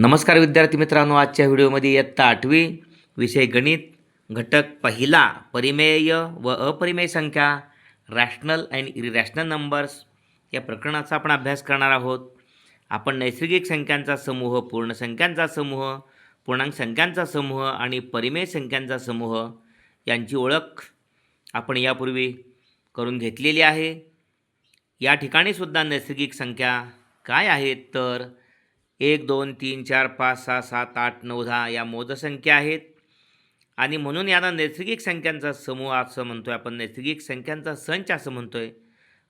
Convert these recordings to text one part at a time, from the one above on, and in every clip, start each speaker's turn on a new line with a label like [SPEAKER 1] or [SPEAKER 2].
[SPEAKER 1] नमस्कार विद्यार्थी मित्रांनो आजच्या व्हिडिओमध्ये इयत्ता आठवी विषय गणित घटक पहिला परिमेय व अपरिमेय संख्या रॅशनल अँड इरिरॅशनल नंबर्स या प्रकरणाचा आपण अभ्यास करणार आहोत. आपण नैसर्गिक संख्यांचा समूह पूर्ण संख्यांचा समूह पूर्णांक संख्यांचा समूह आणि परिमेय संख्यांचा समूह यांची ओळख आपण यापूर्वी करून घेतलेली आहे. या ठिकाणीसुद्धा नैसर्गिक संख्या काय आहेत? तर एक दोन तीन चार पाच सहा सात आठ नऊ दहा या मोजसंख्या आहेत. आणि म्हणून यांना नैसर्गिक संख्यांचा समूह असं म्हणतो आहे आपण. नैसर्गिक संख्यांचा संच असं म्हणतो आहे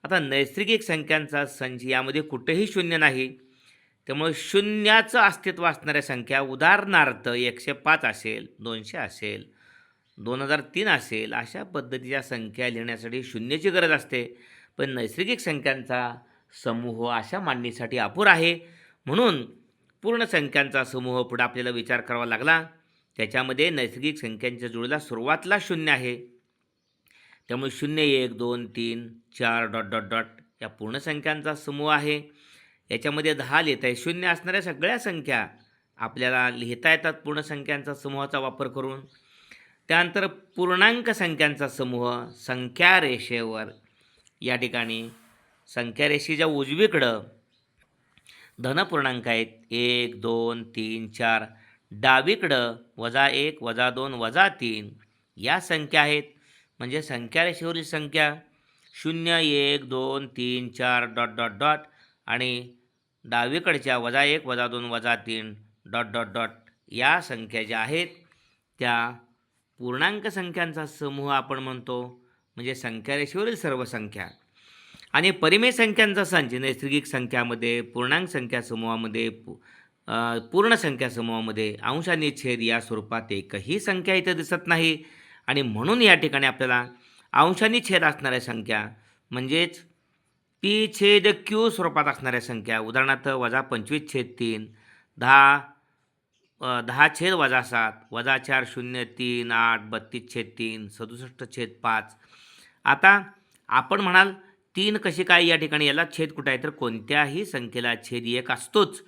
[SPEAKER 1] आता नैसर्गिक संख्यांचा संच यामध्ये कुठेही शून्य नाही. त्यामुळे शून्याचं अस्तित्व असणाऱ्या संख्या उदाहरणार्थ एकशे पाच असेल दोनशे असेल दोन हजार तीन असेल अशा पद्धतीच्या संख्या लिहिण्यासाठी शून्याची गरज असते. पण नैसर्गिक संख्यांचा समूह अशा मांडणीसाठी अपुर आहे. म्हणून पूर्ण संख्यांचा समूह पुढे आपल्याला विचार करावा लागला. त्याच्यामध्ये नैसर्गिक संख्यांच्या जोडीला सुरुवातला शून्य आहे. त्यामुळे शून्य एक दोन तीन चार डॉट डॉट डॉट या पूर्ण संख्यांचा समूह आहे. याच्यामध्ये दहा लिहिता आहे शून्य असणाऱ्या सगळ्या संख्या आपल्याला लिहिता येतात पूर्ण संख्यांचा समूहाचा वापर करून. त्यानंतर पूर्णांक संख्यांचा समूह संख्या रेषेवर या ठिकाणी संख्या रेषेच्या उजवीकडं धनपूर्णांक आहेत. एक दोन तीन चार. डावीकडं वजा एक वजा दोन वजा तीन. या संख्या आहेत. म्हणजे संख्यारेषेवरील संख्या. शून्य एक दोन तीन चार डॉट डॉट डॉट. आणि डावीकडच्या वजा एक वजा दोन वजा तीन डॉट डॉट डॉट या संख्या ज्या आहेत त्या पूर्णांक संख्यांचा समूह आपण म्हणतो. म्हणजे संख्यारेषेवरील सर्व संख्या. आणि परिमेय संख्यांचा संच नैसर्गिक संख्यामध्ये पूर्णांक संख्या समूहामध्ये पूर्ण संख्या समूहामध्ये अंशाने छेद या स्वरूपात एकही संख्या इथं दिसत नाही. आणि म्हणून या ठिकाणी आपल्याला अंशानी छेद असणाऱ्या संख्या म्हणजेच पी छेद क्यू स्वरूपात असणाऱ्या संख्या उदाहरणार्थ वजा पंचवीस छेद तीन दहा दहा छेद वजा सात वजा चार शून्य तीन आठ बत्तीस छेद तीन सदुसष्ट छेद पाच. आता आपण म्हणाल तीन कशी काय या ठिकाणी याला छेद कुठं आहे? तर कोणत्याही संख्येला छेद एक असतोच.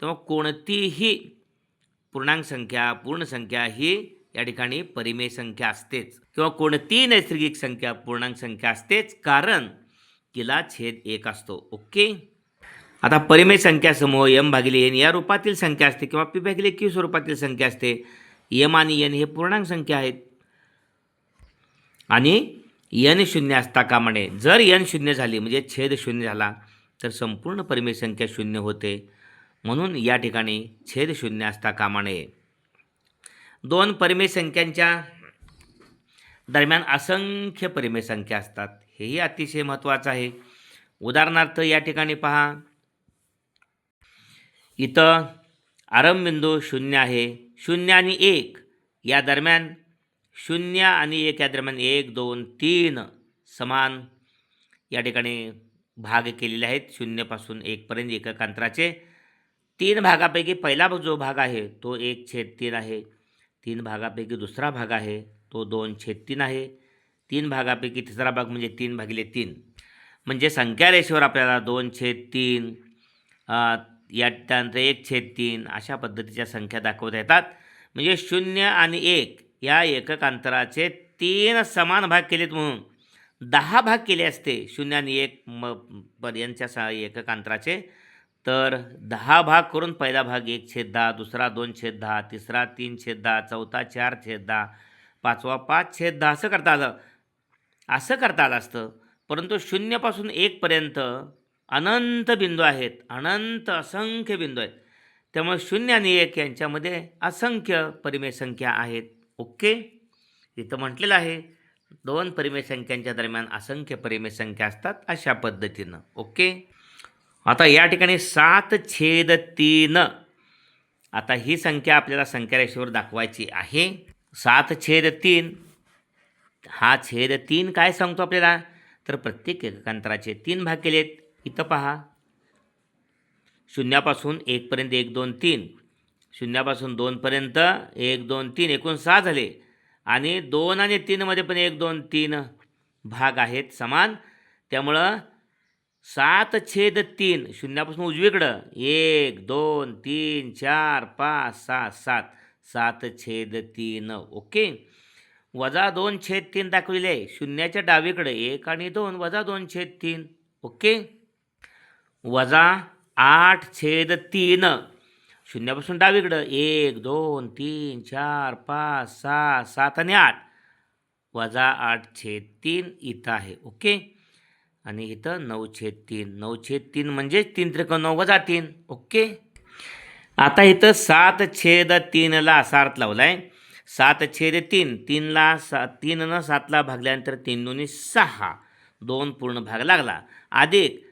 [SPEAKER 1] तेव्हा कोणतीही पूर्णांक संख्या पूर्ण संख्या ही या ठिकाणी परिमेय संख्या असतेच. किंवा कोणतीही नैसर्गिक संख्या पूर्णांक संख्या असतेच कारण तिला छेद एक असतो. ओके? आता परिमेय संख्या समूह यम भागिले एन या रूपातील संख्या असते किंवा पी भागिले क्यू स्वरूपातील संख्या असते. यम आणि एन हे पूर्णांक संख्या आहेत. आणि यन शून्य असता का म्हणे? जर यन शून्य झाली म्हणजे छेद शून्य झाला तर संपूर्ण परिमेय संख्या शून्य होते. म्हणून या ठिकाणी छेद शून्य असता कामा नये दोन परिमेय संख्यांच्या दरम्यान असंख्य परिमेय संख्या असतात. हेही अतिशय महत्त्वाचं आहे. उदाहरणार्थ या ठिकाणी पहा. इथं आरंभबिंदू शून्य आहे. शून्य आणि एक या दरम्यान शून्य आणि एक या दरम्यान एक दोन तीन समान या ठिकाणी भाग केलेले आहेत. शून्यपासून एकपर्यंत एकक अंतराचे तीन भागापैकी पहिला जो भाग आहे तो एक छेद तीन आहे. तीन भागापैकी दुसरा भाग आहे तो दोन छेद तीन आहे. तीन भागापैकी तिसरा भाग म्हणजे तीन भागिले तीन. म्हणजे संख्या रेषेवर आपल्याला दोन छेद तीन या त्यानंतर एक छेद तीन अशा पद्धतीच्या संख्या दाखवता येतात. म्हणजे शून्य आणि एक या एकक अंतराचे तीन समान भाग केलेत म्हणून. दहा भाग केले असते शून्य आणि एक म पर्यंतच्या सा एकक अंतराचे तर दहा भाग करून पहिला भाग एक छेद दहा दुसरा दोन छेद दहा तिसरा तीन छेद दहा चौथा चार छेद दहा पाचवा पाच छेद दहा असं करता आलं. असं करता आलं असतं. परंतु शून्यपासून एकपर्यंत अनंत बिंदू आहेत. अनंत असंख्य बिंदू आहेत. त्यामुळे शून्य आणि एक यांच्यामध्ये असंख्य परिमेय संख्या आहेत. ओके? इथं म्हटलेलं आहे दोन परिमेय संख्यांच्या दरम्यान असंख्य परिमेय संख्या असतात अशा पद्धतीनं. ओके? आता या ठिकाणी सात छेद तीन. आता ही संख्या आपल्याला संख्यारेषेवर दाखवायची आहे. सात छेद तीन. हा छेद तीन काय सांगतो आपल्याला? तर प्रत्येक एककांतराचे तीन भाग केलेत. इथं पहा. शून्यापासून एकपर्यंत एक दोन तीन. शून्यापासून दोनपर्यंत एक दोन तीन एकूण सहा झाले. आणि दोन आणि तीनमध्ये पण एक दोन तीन भाग आहेत समान. त्यामुळं सात छेद तीन शून्यापासून उजवीकडं एक दोन तीन चार पाच सहा सात. सात छेद तीन ओके. वजा दोन छेद तीन दाखवलेले आहे शून्याच्या डावीकडे एक आणि दोन वजा दोन छेद तीन ओके. वजा आठ छेद तीन शून्यापासून डावीकडं एक दोन तीन चार पाच सहा सात आणि आठ. वजा आठ छेद तीन इथं आहे. ओके? आणि इथं नऊ छेद तीन. नऊ छेद तीन म्हणजे तीन त्रिक नऊ वजा तीन. ओके? आता इथं सात छेद तीनला असा अर्थ लावला आहे सात छेद तीन. तीनला सा तीननं सातला भागल्यानंतर तीन दोन्ही सहा. दोन पूर्ण भाग लागला. अधिक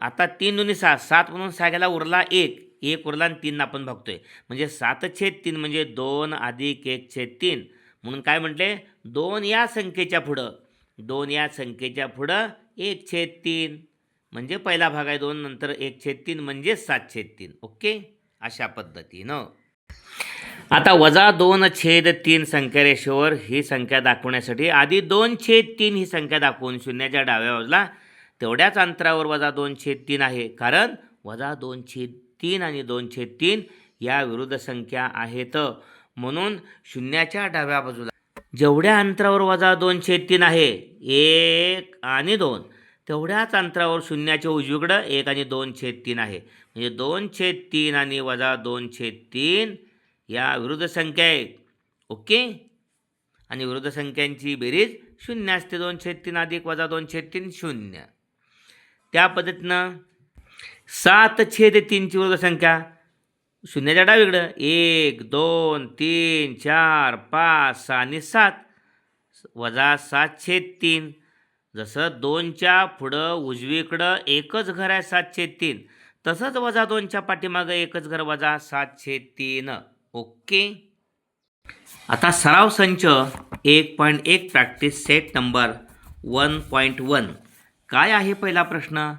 [SPEAKER 1] आता तीन दोन्ही सहा. सात म्हणून सहा गेला उरला एक. एक उरला आणि तीन आपण बघतोय म्हणजे सात छेद तीन म्हणजे दोन अधिक एक छेद तीन. म्हणून काय म्हटले? दोन या संख्येच्या पुढं. दोन या संख्येच्या पुढं एक छेद तीन. म्हणजे पहिला भाग आहे दोन नंतर एक छेद तीन म्हणजे सात छेद तीन. ओके? अशा पद्धतीनं. आता वजा दोन छेद तीन संख्या रेषेवर ही संख्या दाखवण्यासाठी आधी दोन छेद तीन ही संख्या दाखवून शून्याच्या डाव्या बाजूला तेवढ्याच अंतरावर वजा दोन छेद तीन आहे. कारण वजा दोन छेद तीन आणि दोनशे तीन या विरुद्ध संख्या आहेत. म्हणून शून्याच्या डाव्या बाजूला जेवढ्या अंतरावर वजा दोनशे तीन आहे एक आणि दोन तेवढ्याच अंतरावर शून्याच्या उजवीकडं एक आणि दोन छेद तीन आहे. म्हणजे दोन छेद तीन आणि वजा दोन छेद तीन या विरुद्ध संख्या आहे ओके? आणि विरुद्ध संख्यांची बेरीज शून्य असते दोन छेद तीन अधिक वजा दोन छेद तीन शून्य. त्या पद्धतीनं सात छेद तीनची वर्ग संख्या. शून्याच्या डावीकडं एक दोन तीन चार पाच सहा आणि सात. वजा सात छेद तीन. जसं दोनच्या पुढं उजवीकडं एकच घर आहे सात छेद तीन तसंच वजा दोनच्या पाठीमागं एकच घर वजा सात छेद तीन. ओके? आता सराव संच एक पॉईंट एक practice set number one point one. काय आहे पहिला प्रश्न?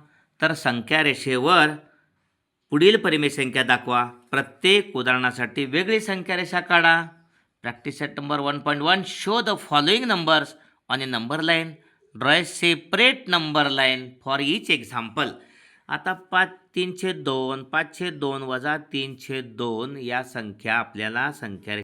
[SPEAKER 1] तर संख्या रेषेवर पुढील परिमेय संख्या दाखवा. प्रत्येक उदाहरणासाठी वेगळी संख्या रेषा काढा. Practice set number one point one show the following numbers on a number line draw separate number line for each example आता पाच तीनशे दोन पाचशे दोन वजा तीनशे दोन या संख्या आपल्याला संख्या